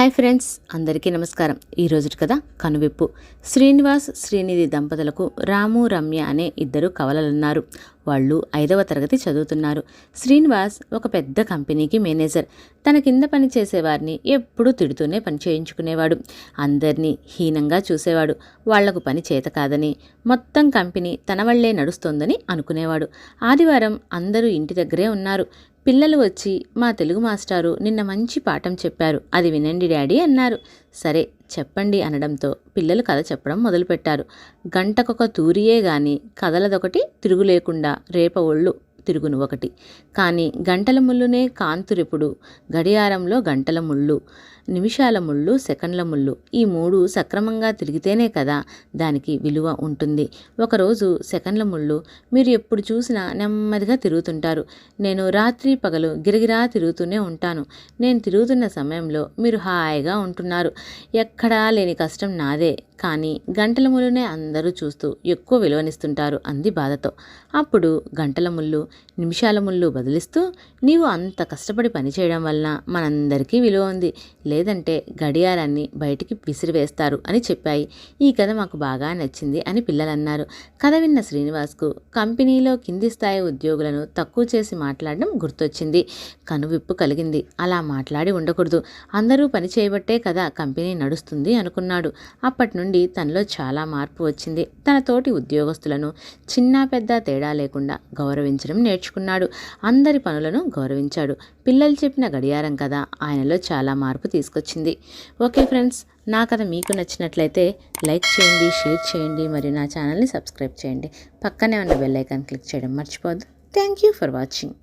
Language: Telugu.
హాయ్ ఫ్రెండ్స్ అందరికీ నమస్కారం. ఈ కదా కనువిప్పు. శ్రీనివాస్ శ్రీనిధి దంపతులకు రాము రమ్య అనే ఇద్దరు కవలలున్నారు. వాళ్ళు ఐదవ తరగతి చదువుతున్నారు. శ్రీనివాస్ ఒక పెద్ద కంపెనీకి మేనేజర్. తన కింద పని చేసేవారిని ఎప్పుడూ తిడుతూనే పని చేయించుకునేవాడు. అందరినీ హీనంగా చూసేవాడు. వాళ్ళకు పని చేత కాదని మొత్తం కంపెనీ తన వల్లే నడుస్తోందని అనుకునేవాడు. ఆదివారం అందరూ ఇంటి దగ్గరే ఉన్నారు. పిల్లలు వచ్చి మా తెలుగు మాస్టారు నిన్న మంచి పాఠం చెప్పారు. అది వినండి డాడీ అన్నారు. సరే చెప్పండి అనడంతో పిల్లలు కథ చెప్పడం మొదలుపెట్టారు. గంటకొక తూరియే గాని కథలదొకటి తిరుగు లేకుండా రేప ఒళ్ళు తిరుగును ఒకటి. కానీ గంటల ముళ్ళునే కాంతురెప్పుడు గడియారంలో గంటల ముళ్ళు నిమిషాల ముళ్ళు సెకండ్ల ముళ్ళు. ఈ మూడు సక్రమంగా తిరిగితేనే కదా దానికి విలువ ఉంటుంది. ఒకరోజు సెకండ్ల ముళ్ళు మీరు ఎప్పుడు చూసినా నెమ్మదిగా తిరుగుతుంటారు. నేను రాత్రి పగలు గిరగిరా తిరుగుతూనే ఉంటాను. నేను తిరుగుతున్న సమయంలో మీరు హాయిగా ఉంటున్నారు. ఎక్కడా లేని కష్టం నాదే. కానీ గంటల ముళ్ళునే అందరూ చూస్తూ ఎక్కువ విలువనిస్తుంటారు అంది బాధతో. అప్పుడు గంటల ముళ్ళు నిమిషాల ముళ్ళు బదిలిస్తూ నీవు అంత కష్టపడి పనిచేయడం వలన మనందరికీ విలువ ఉంది. లేదంటే గడియారాన్ని బయటికి విసిరివేస్తారు అని చెప్పాయి. ఈ కథ మాకు బాగా నచ్చింది అని పిల్లలన్నారు. కథ విన్న శ్రీనివాస్కు కంపెనీలో కింది స్థాయి ఉద్యోగులను తక్కువ చేసి మాట్లాడడం గుర్తొచ్చింది. కనువిప్పు కలిగింది. అలా మాట్లాడి ఉండకూడదు. అందరూ పని చేయబట్టే కదా కంపెనీ నడుస్తుంది అనుకున్నాడు. అప్పటి నుండి నుండి తనలో చాలా మార్పు వచ్చింది. తన తోటి ఉద్యోగస్తులను చిన్న పెద్ద తేడా లేకుండా గౌరవించడం నేర్చుకున్నాడు. అందరి పనులను గౌరవించాడు. పిల్లలు చెప్పిన గడియారం కదా ఆయనలో చాలా మార్పు తీసుకొచ్చింది. ఓకే ఫ్రెండ్స్ నా కథ మీకు నచ్చినట్లయితే లైక్ చేయండి షేర్ చేయండి మరియు నా ఛానల్ని సబ్స్క్రైబ్ చేయండి. పక్కనే ఉన్న బెల్ ఐకాన్ క్లిక్ చేయడం మర్చిపోద్దు థ్యాంక్ యూ ఫర్ వాచింగ్.